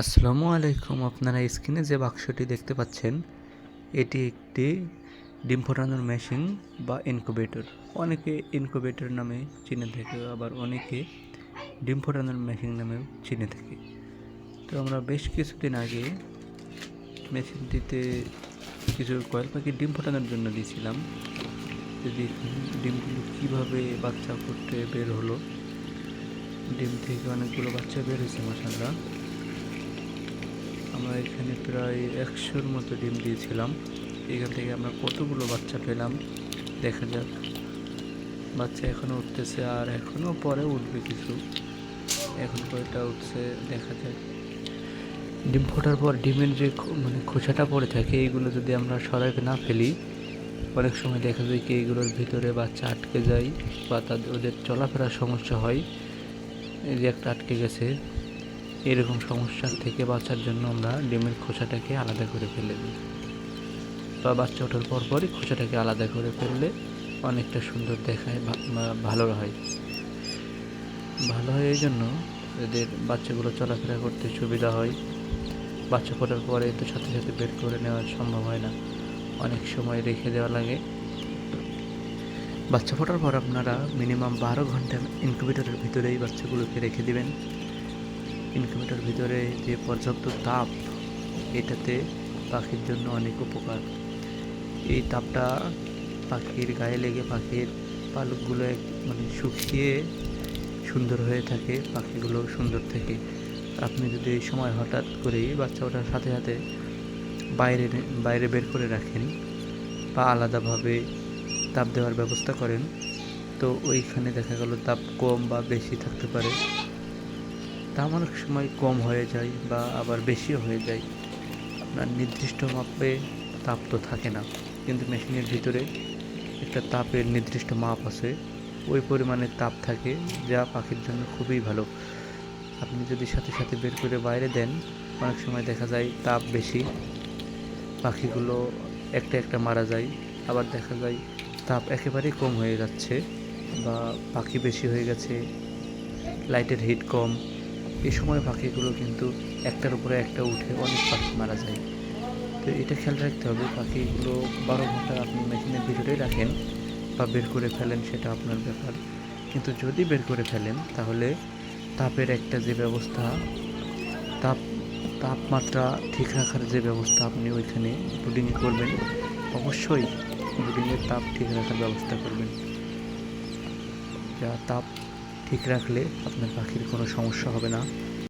আসসালামু আলাইকুম, আপনারা স্ক্রিনে যে বাক্সটি দেখতে পাচ্ছেন, এটি একটি ডিম ফোটানোর মেশিন বা ইনকুবেটর অনেকে ইনকুবেটর নামে চিনে থাকে, আবার অনেকে ডিম ফোটানোর মেশিন নামেও চিনে থাকে। তো আমরা বেশ কিছুদিন আগে মেশিনটিতে কিছু কয়েল পাখি ডিম ফোটানোর জন্য দিয়েছিলাম। যদি ডিমগুলো কীভাবে বাচ্চা ফুটে বের হলো। ডিম থেকে অনেকগুলো বাচ্চা বের হয়েছে মাসাল্লাহ আমরা এখানে প্রায় একশোর মতো ডিম দিয়েছিলাম। এখান থেকে আমরা কতগুলো বাচ্চা পেলাম? দেখা যাক। বাচ্চা এখনও উঠতেছে আর এখনও পরে উঠবে কিছু। এখন কয়টা উঠছে দেখা যাক। ডিম ফোটার পর ডিমের যে মানে খোসাটা পড়ে থাকে এইগুলো যদি আমরা সরাইতে না ফেলি, অনেক সময় দেখা যায় কি এইগুলোর ভিতরে বাচ্চা আটকে যায় বা তাদের, ওদের চলাফেরার সমস্যা হয়। এই যে একটা আটকে গেছে। এরকম সমস্যার থেকে বাঁচার জন্য আমরা ডিমের খোসাটাকে আলাদা করে ফেলে দিই। বা বাচ্চা ওঠার পর পরই খোসাটাকে আলাদা করে ফেললে অনেকটা সুন্দর দেখায় ভালো হয়। ভালো হয় এই জন্য এদের বাচ্চাগুলো চলাফেরা করতে সুবিধা হয়। বাচ্চা ফোটার পরে তো সাথে সাথে বের করে নেওয়া সম্ভব হয় না। অনেক সময় রেখে দেওয়া লাগে। বাচ্চা ফোটার পর আপনারা মিনিমাম বারো ঘণ্টা ইনকিউবেটরের ভিতরেই বাচ্চাগুলোকে রেখে দিবেন। ইনকিউবেটর ভিতরে যে পর্যাপ্ত তাপ, এটাতে পাখির জন্য অনেক উপকার। এই তাপটা পাখির গায়ে লেগে পাখির পালকগুলো মানে শুকিয়ে সুন্দর হয়ে থাকে, পাখিগুলো সুন্দর থাকে। আপনি যদি এই সময় হঠাৎ করেই বাচ্চা ওঠার সাথে সাথে বাইরে বাইরে বের করে রাখেন বা আলাদাভাবে তাপ দেওয়ার ব্যবস্থা করেন, তো ওইখানে দেখা গেল তাপ কম বা বেশি থাকতে পারে। দাম অনেক সময় কম হয়ে যায় বা আবার বেশিও হয়ে যায়। আপনার নির্দিষ্ট মাপে তাপ তো থাকে না, কিন্তু মেশিনের ভিতরে একটা তাপের নির্দিষ্ট মাপ আছে। ওই পরিমাণে তাপ থাকে যা পাখির জন্য খুবই ভালো। আপনি যদি সাথে সাথে বের করে বাইরে দেন, অনেক সময় দেখা যায় তাপ বেশি, পাখিগুলো একটা একটা মারা যায়। আবার দেখা যায় তাপ একেবারেই কম হয়ে যাচ্ছে বা পাখি বেশি হয়ে গেছে, লাইটের হিট কম এই সময় পাখিগুলো কিন্তু একটার উপরে একটা উঠে অনেক পাখি মারা যায়। তো এটা খেয়াল রাখতে হবে, পাখিগুলো বারো ঘণ্টা আপনি মেশিনের ভিতরেই রাখেন বা বের করে ফেলেন সেটা আপনার ব্যাপার। কিন্তু যদি বের করে ফেলেন, তাহলে তাপের একটা যে ব্যবস্থা, তাপ, তাপমাত্রা ঠিক রাখার যে ব্যবস্থা আপনি ওইখানে ব্রুডিংয়ে করবেন, অবশ্যই ব্রুডিংয়ের তাপ ঠিক রাখার ব্যবস্থা করবেন। যা তাপ ঠিক রাখলে আপনার পাখির কোনো সমস্যা হবে না।